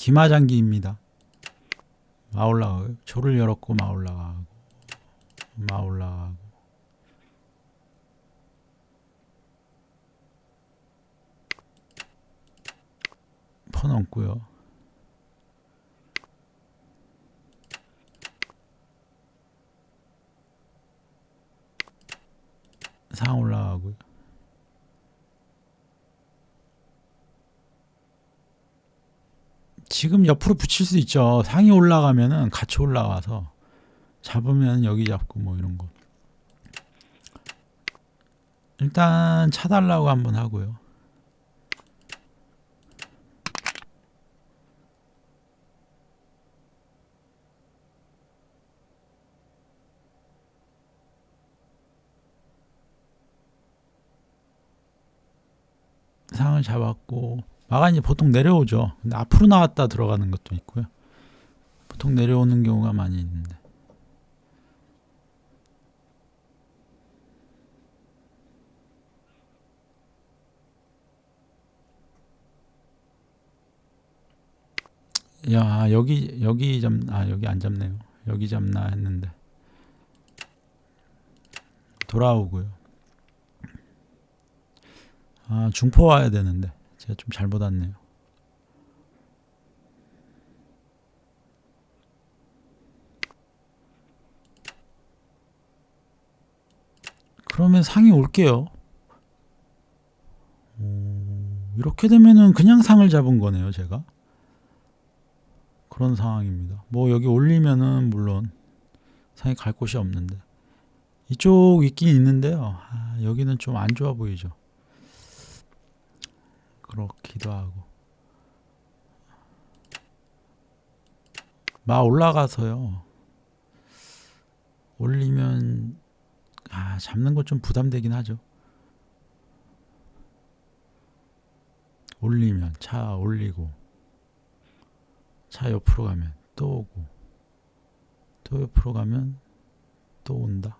기마장기입니다. 마 올라가고요. 조를 열었고 마 올라가고 마 올라가고 퍼 넘고요. 상 올라가고요. 지금 옆으로 붙일 수 있죠. 상이 올라가면은 같이 올라가서 잡으면 여기 잡고 뭐 이런 거. 일단 차달라고 한번 하고요. 상을 잡았고 마간이 보통 내려오죠. 근데 앞으로 나왔다 들어가는 것도 있고요. 보통 내려오는 경우가 많이 있는데. 야 여기 여기 잡아 여기 안 잡네요. 여기 잡나 했는데 돌아오고요. 아 중포 와야 되는데 제가 좀 잘못 왔네요. 그러면 상이 올게요. 오, 이렇게 되면은 그냥 상을 잡은 거네요, 제가. 그런 상황입니다. 뭐 여기 올리면은 물론 상이 갈 곳이 없는데 이쪽 있긴 있는데요. 아, 여기는 좀 안 좋아 보이죠. 그렇기도 하고 마 올라가서요. 올리면 아 잡는 거 좀 부담되긴 하죠. 올리면 차 올리고 차 옆으로 가면 또 오고 또 옆으로 가면 또 온다.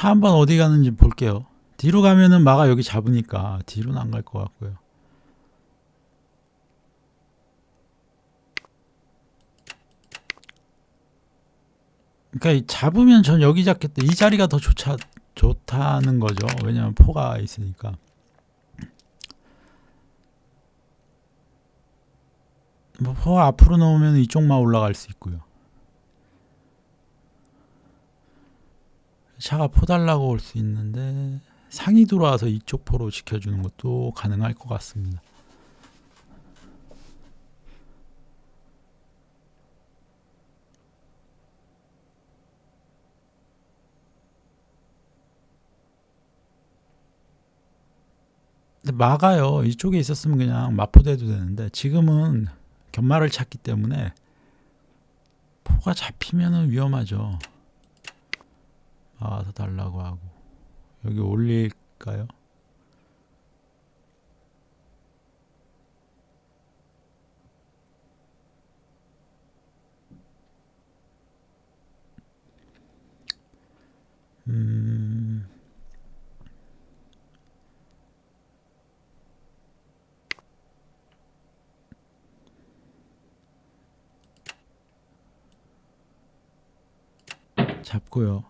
차 한번 어디 가는지 볼게요. 뒤로 가면은 마가 여기 잡으니까 뒤로는 안 갈 것 같고요. 그러니까 이 잡으면 전 여기 잡겠다. 이 자리가 더 좋자, 좋다는 거죠. 왜냐면 포가 있으니까. 뭐 포가 앞으로 넣으면 이쪽만 올라갈 수 있고요. 차가 포 달라고 올 수 있는데 상이 들어와서 이쪽 포로 지켜주는 것도 가능할 것 같습니다. 막아요. 이쪽에 있었으면 그냥 마포대도 되는데 지금은 견마를 찾기 때문에 포가 잡히면은 위험하죠. 막아서 달라고 하고 여기 올릴까요? 음, 잡고요.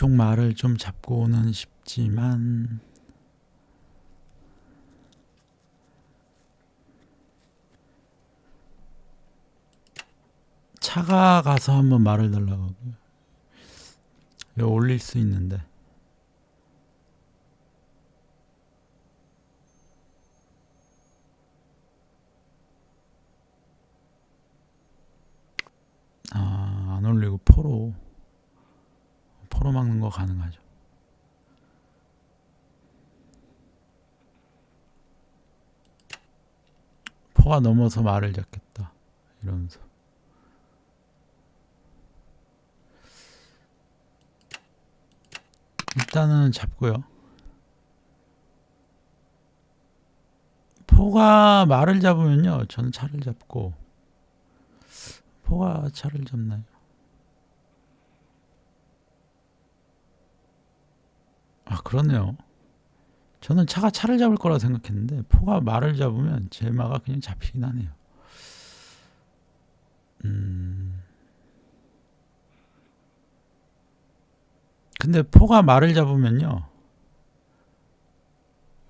이쪽 말을 좀 잡고는 싶지만 차가 가서 한번 말을 달라고 하고요. 올릴 수 있는데 아, 안 올리고 포로 포로 막는 거 가능하죠. 포가 넘어서 말을 잡겠다. 이러면서. 일단은 잡고요. 포가 말을 잡으면요. 저는 차를 잡고 포가 차를 잡나요? 아 그렇네요. 저는 차가 차를 잡을 거라 생각했는데 포가 말을 잡으면 제 마가 그냥 잡히긴 하네요. 음. 근데 포가 말을 잡으면요.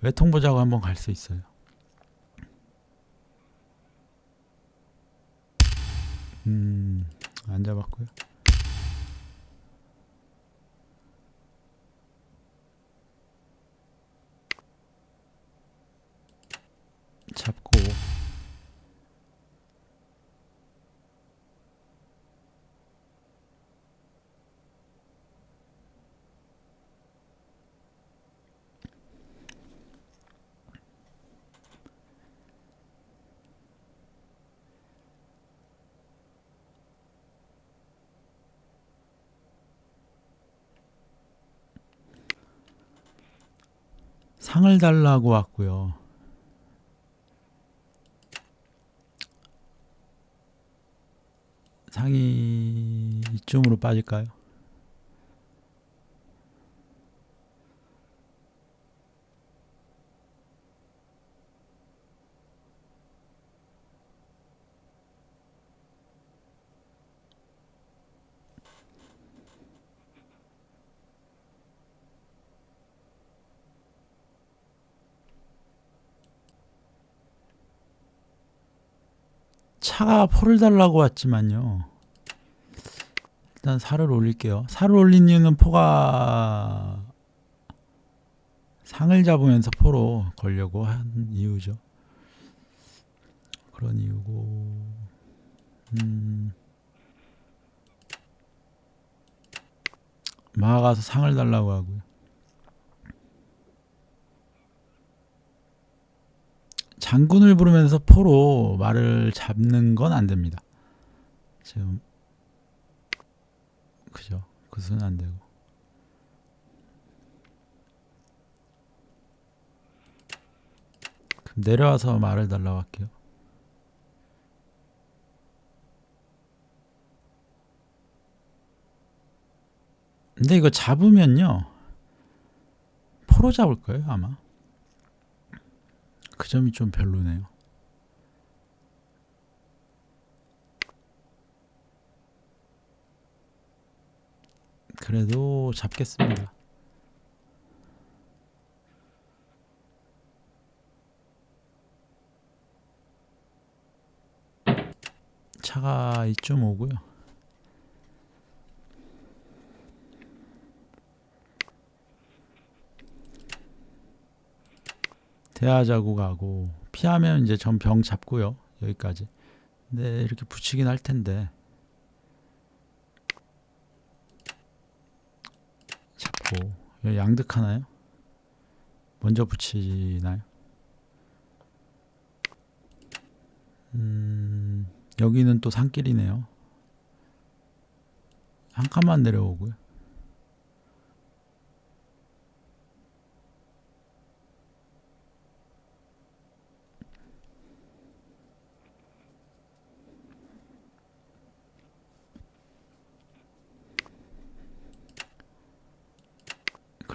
외통 보자고 한번 갈 수 있어요. 음, 안 잡았고요. 잡고 상을 달라고 왔고요. 상이 이쯤으로 빠질까요? 차가 포를 달라고 왔지만요. 일단 살을 올릴게요. 살을 올린 이유는 포가 상을 잡으면서 포로 걸려고 한 이유죠. 그런 이유고, 음, 마가서 상을 달라고 하고요. 장군을 부르면서 포로 말을 잡는 건 안 됩니다. 지금 그죠? 그것은 안 되고. 그럼 내려와서 말을 달라고 할게요. 근데 이거 잡으면요. 포로 잡을 거예요, 아마. 그 점이 좀 별로네요. 그래도 잡겠습니다. 차가 이쯤 오고요. 대하자고 가고 피하면 이제 전 병 잡고요. 여기까지. 근데 이렇게 붙이긴 할 텐데 잡고 여기 양득하나요? 먼저 붙이나요? 음, 여기는 또 산길이네요. 한 칸만 내려오고요.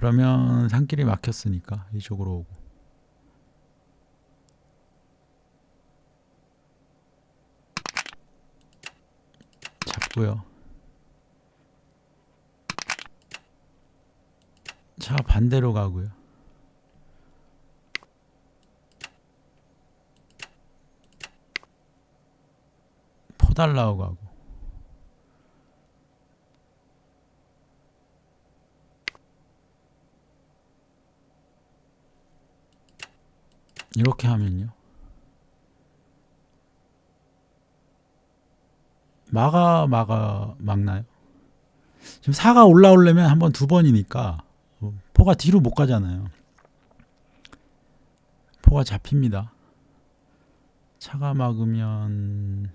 그러면 산길이 막혔으니까 이쪽으로 오고 잡고요. 차 반대로 가고요. 포달라고 가고 이렇게 하면요. 막아 막아 막나요? 지금 4가 올라오려면 한 번 두 번이니까 어, 포가 뒤로 못 가잖아요. 포가 잡힙니다. 차가 막으면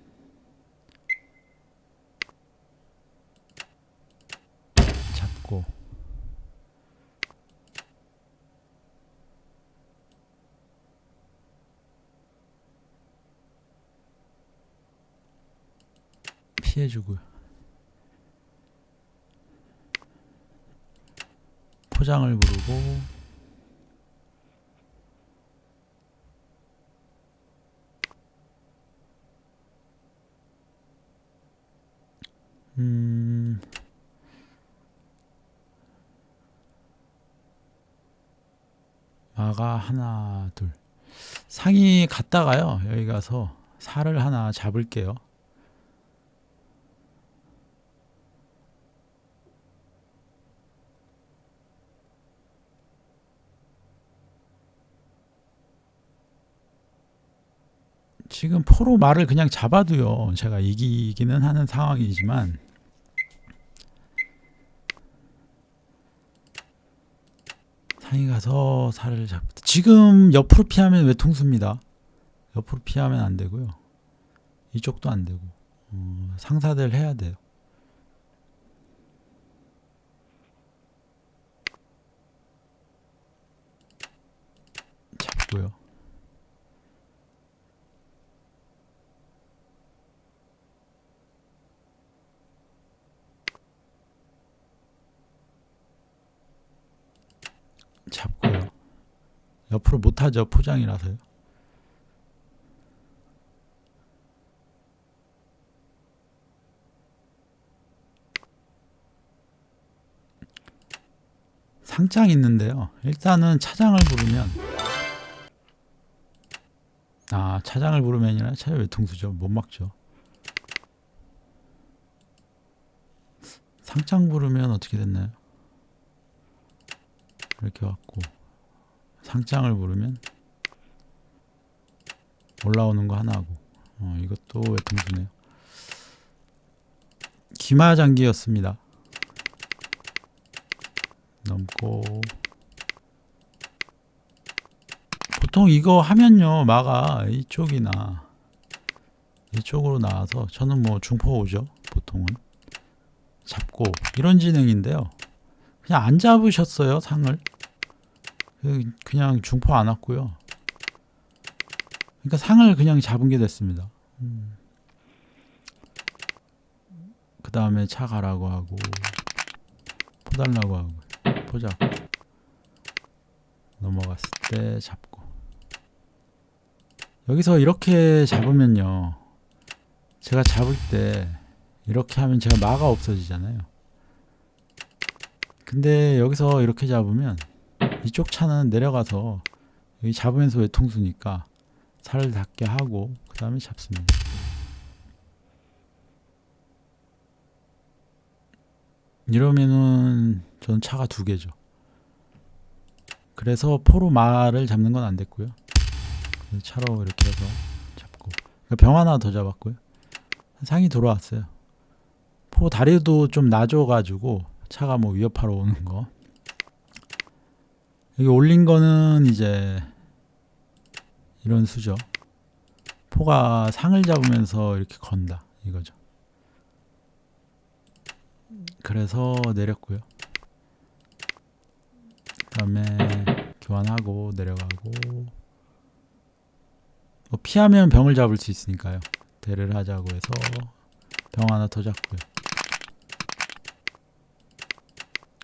잡고 피해주고요. 포장을 부르고 음 마가 하나 둘 상이 갔다가요 여기 가서 살을 하나 잡을게요 지금 포로 말을 그냥 잡아도요. 제가 이기기는 하는 상황이지만. 상이 가서 살을 잡 지금 옆으로 피하면 외통수입니다. 옆으로 피하면 안 되고요. 이쪽도 안 되고. 어, 상사들 해야 돼요 잡고요. 옆으로 못하죠 포장이라서요. 상장 있는데요. 일단은 차장을 부르면 아 차장을 부르면 이라 차의 외통수죠. 못 막죠. 상장 부르면 어떻게 됐나요? 이렇게 왔고 상장을 부르면 올라오는 거 하나고. 어, 이것도 외통수네요. 기마장기였습니다. 넘고. 보통 이거 하면요 마가 이쪽이나 이쪽으로 나와서 저는 뭐 중포 오죠 보통은. 잡고. 이런 진행인데요. 그냥 안 잡으셨어요 상을 그- 그냥 중포 안 왔고요. 그러니까 상을 그냥 잡은 게 됐습니다. 음. 그 다음에 차 가라고 하고 포 달라고 하고 포 잡고 넘어갔을 때 잡고. 여기서 이렇게 잡으면요 제가 잡을 때 이렇게 하면 제가 마가 없어지잖아요. 근데 여기서 이렇게 잡으면 이쪽 차는 내려가서 여기 잡으면서 외통수니까 살을 닿게 하고 그 다음에 잡습니다. 이러면은 저는 차가 두 개죠. 그래서 포로 말을 잡는 건 안 됐고요. 차로 이렇게 해서 잡고 그러니까 병 하나 더 잡았고요. 상이 돌아왔어요. 포 다리도 좀 낮아가지고 차가 뭐 위협하러 오는 거. 여기 올린 거는 이제 이런 수죠. 포가 상을 잡으면서 이렇게 건다 이거죠. 그래서 내렸고요. 그다음에 교환하고 내려가고 뭐 피하면 병을 잡을 수 있으니까요. 대를 하자고 해서 병 하나 더 잡고요.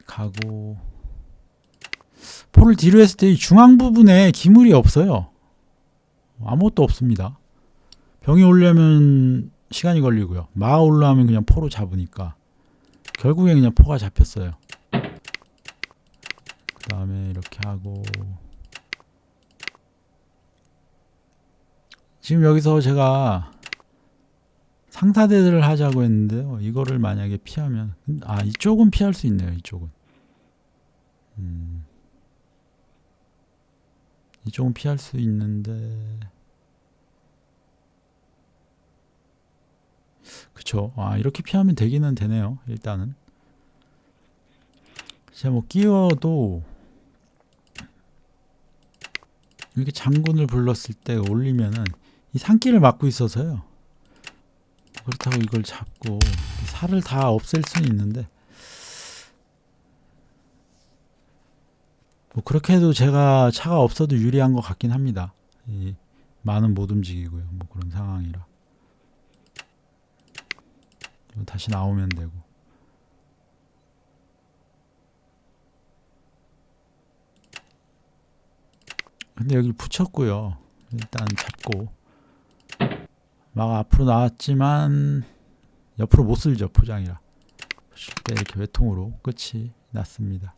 가고 포를 뒤로 했을 때이 중앙 부분에 기물이 없어요. 아무것도 없습니다. 병이 오려면 시간이 걸리고요. 마 올라오면 그냥 포로 잡으니까 결국에 그냥 포가 잡혔어요. 그 다음에 이렇게 하고 지금 여기서 제가 상사대들을 하자고 했는데요. 이거를 만약에 피하면 아 이쪽은 피할 수 있네요. 이쪽은 음, 이쪽은 피할 수 있는데. 그쵸. 아 이렇게 피하면 되기는 되네요 일단은. 제가 뭐 끼워도 이렇게 장군을 불렀을 때 올리면은 이 산길을 막고 있어서요. 그렇다고 이걸 잡고 살을 다 없앨 수는 있는데 뭐 그렇게 해도 제가 차가 없어도 유리한 것 같긴 합니다. 이 많은 못 움직이고요. 뭐 그런 상황이라. 다시 나오면 되고 근데 여기 붙였고요 일단 잡고 막 앞으로 나왔지만 옆으로 못 쓸죠 포장이라 때 이렇게 외통으로 끝이 났습니다